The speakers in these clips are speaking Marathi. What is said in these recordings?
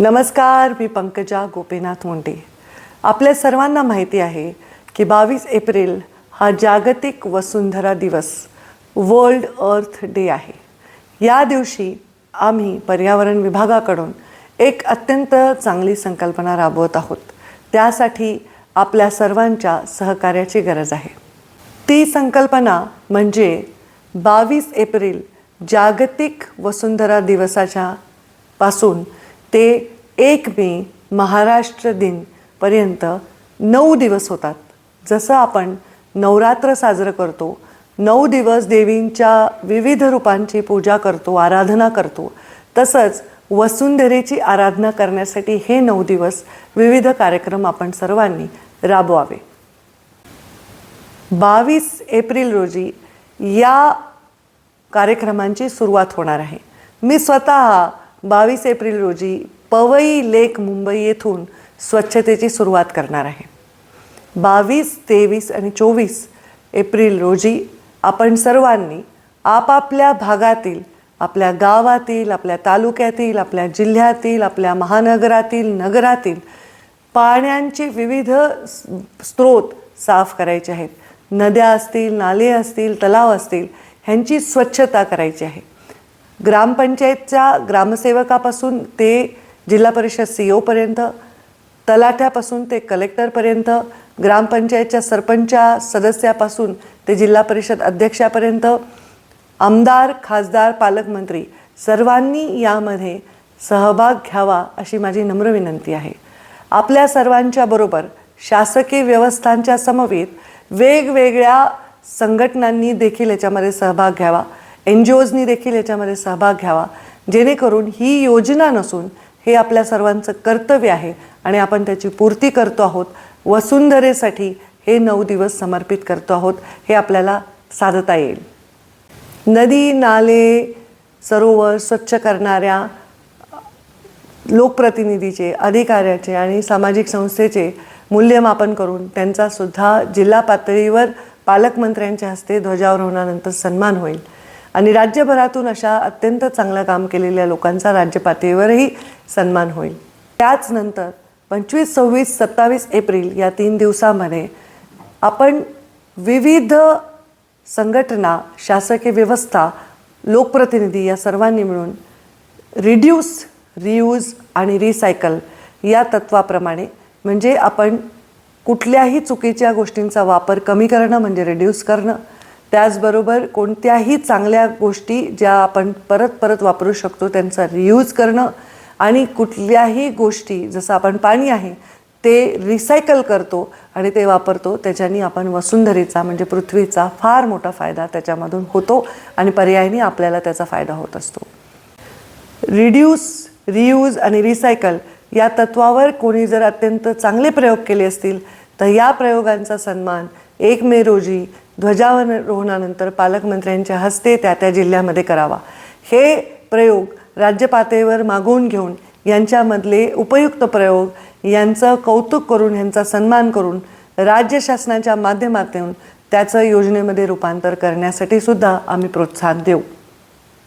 नमस्कार मी पंकजा गोपीनाथ मुंडे. आपल्या सर्वांना माहिती आहे की बावीस एप्रिल हा जागतिक वसुंधरा दिवस वर्ल्ड अर्थ डे आहे. या दिवशी आम्ही पर्यावरण विभागाकडून एक अत्यंत चांगली संकल्पना राबवत आहोत. त्यासाठी आपल्या सर्वांच्या सहकार्याची गरज आहे. ती संकल्पना म्हणजे बावीस एप्रिल जागतिक वसुंधरा दिवसाच्या पासून ते एक मे महाराष्ट्र दिनपर्यंत नऊ दिवस होतात. जसं आपण नवरात्र साजरं करतो नऊ दिवस देवींच्या विविध रूपांची पूजा करतो आराधना करतो. तसंच वसुंधरेची आराधना करण्यासाठी हे नऊ दिवस विविध कार्यक्रम आपण सर्वांनी राबवावे. बावीस एप्रिल रोजी या कार्यक्रमांची सुरुवात होणार आहे. मी स्वतः बावीस एप्रिल रोजी पवई लेक मुंबई येथून स्वच्छतेची सुरुवात करणार आहे. बावीस तेवीस आणि चोवीस एप्रिल रोजी आपण सर्वांनी आपापल्या भागातील आपल्या गावातील आपल्या तालुक्यातील आपल्या जिल्ह्यातील आपल्या महानगरातील नगरातील पाण्याचे विविध स्रोत साफ करायचे आहेत. नद्या असतील नाले असतील तलाव असतील ह्यांची स्वच्छता करायची आहे. ग्रामपंचायतच्या ग्रामसेवकापासून ते जिल्हा परिषद सी ओपर्यंत तलाठ्यापासून ते कलेक्टरपर्यंत ग्रामपंचायतच्या सरपंचा सदस्यापासून ते जिल्हा परिषद अध्यक्षापर्यंत आमदार खासदार पालकमंत्री सर्वांनी यामध्ये सहभाग घ्यावा अशी माझी नम्र विनंती आहे. आपल्या सर्वांच्या बरोबर शासकीय व्यवस्थांच्या समवेत वेगवेगळ्या संघटनांनी देखील याच्यामध्ये सहभाग घ्यावा. एन जी ओजनी देखील याच्यामध्ये सहभाग घ्यावा. जेणेकरून ही योजना नसून हे आपल्या सर्वांचं कर्तव्य आहे आणि आपण त्याची पूर्ती करतो आहोत. वसुंधरेसाठी हे नऊ दिवस समर्पित करतो आहोत. हे आपल्याला साधता येईल. नदी नाले सरोवर स्वच्छ करणाऱ्या लोकप्रतिनिधीचे अधिकाऱ्याचे आणि सामाजिक संस्थेचे मूल्यमापन करून त्यांचासुद्धा जिल्हा पातळीवर पालकमंत्र्यांच्या हस्ते ध्वजारोहणानंतर सन्मान होईल. आणि राज्यभरातून अशा अत्यंत चांगलं काम केलेल्या लोकांचा राज्य पातळीवरही सन्मान होईल. त्याचनंतर पंचवीस सव्वीस सत्तावीस एप्रिल या तीन दिवसामध्ये आपण विविध संघटना शासकीय व्यवस्था लोकप्रतिनिधी या सर्वांनी मिळून रिड्यूस रियूज आणि रिसायकल या तत्वाप्रमाणे म्हणजे आपण कुठल्याही चुकीच्या गोष्टींचा वापर कमी करणं म्हणजे रिड्यूस करणं त्याचबरोबर कोणत्याही चांगल्या गोष्टी ज्या आपण परत परत वापरू शकतो त्यांचा रियूज करणं आणि कुठल्याही गोष्टी जसं आपण पाणी आहे ते रिसायकल करतो आणि ते वापरतो त्याच्यानी आपण वसुंधरेचा म्हणजे पृथ्वीचा फार मोठा फायदा त्याच्यामधून होतो आणि पर्यायाने आपल्याला त्याचा फायदा होत असतो. रिड्यूस रियूज आणि रिसायकल या तत्वावर कोणी जर अत्यंत चांगले प्रयोग केले असतील तर या प्रयोगांचा सन्मान एक मे रोजी ध्वजारोहणानंतर पालकमंत्र्यांच्या हस्ते त्या त्या जिल्ह्यामध्ये करावा. हे प्रयोग राज्य पातळीवर मागवून घेऊन यांच्यामधले उपयुक्त प्रयोग यांचं कौतुक करून यांचा सन्मान करून राज्य शासनाच्या माध्यमातून त्याचं योजनेमध्ये रूपांतर करण्यासाठी सुद्धा आम्ही प्रोत्साहन देऊ.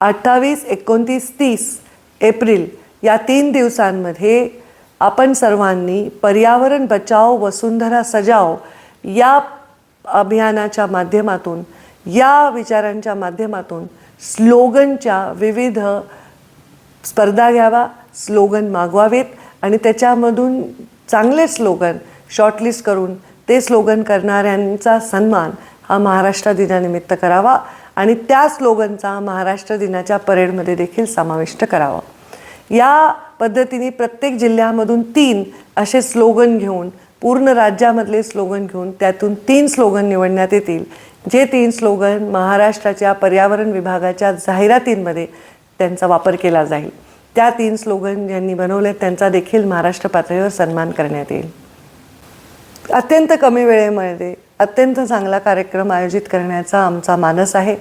अठ्ठावीस एकोणतीस तीस एप्रिल या तीन दिवसांमध्ये आपण सर्वांनी पर्यावरण बचाव वसुंधरा सजाव या अभियानाच्या माध्यमातून या विचारांच्या माध्यमातून स्लोगनच्या विविध स्पर्धा घ्यावा स्लोगन मागवावेत आणि त्याच्यामधून चांगले स्लोगन शॉर्टलिस्ट करून ते स्लोगन करणाऱ्यांचा सन्मान हा महाराष्ट्र दिनानिमित्त करावा आणि त्या स्लोगनचा महाराष्ट्र दिनाच्या परेडमध्ये देखील समाविष्ट करावा. या पद्धतीने प्रत्येक जिल्ह्यामधून तीन असे स्लोगन घेऊन पूर्ण राज्यामधले स्लोगन घेऊन त्यातून तीन स्लोगन निवडण्यात येतील. जे तीन स्लोगन महाराष्ट्राच्या पर्यावरण विभागाच्या जाहिरातींमध्ये त्यांचा वापर केला जाईल. त्या तीन स्लोगन ज्यांनी बनवले त्यांचा देखील महाराष्ट्र पातळीवर सन्मान करण्यात येईल. अत्यंत कमी वेळेमध्ये अत्यंत चांगला कार्यक्रम आयोजित करण्याचा आमचा मानस आहे.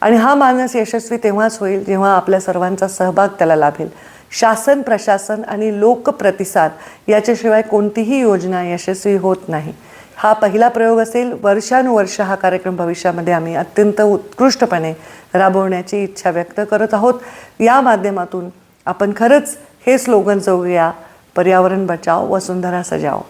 आणि हा मानस यशस्वी तेव्हाच होईल जेव्हा आपल्या सर्वांचा सहभाग त्याला लाभेल. शासन प्रशासन आणि लोकप्रतिसाद याच्याशिवाय कोणतीही योजना यशस्वी होत नाही. हा पहिला प्रयोग असेल. वर्षानुवर्ष हा कार्यक्रम भविष्यामध्ये आम्ही अत्यंत उत्कृष्टपणे राबवण्याची इच्छा व्यक्त करत आहोत. या माध्यमातून आपण खरंच हे स्लोगन जोगूया पर्यावरण बचाव वसुंधरा सजाव.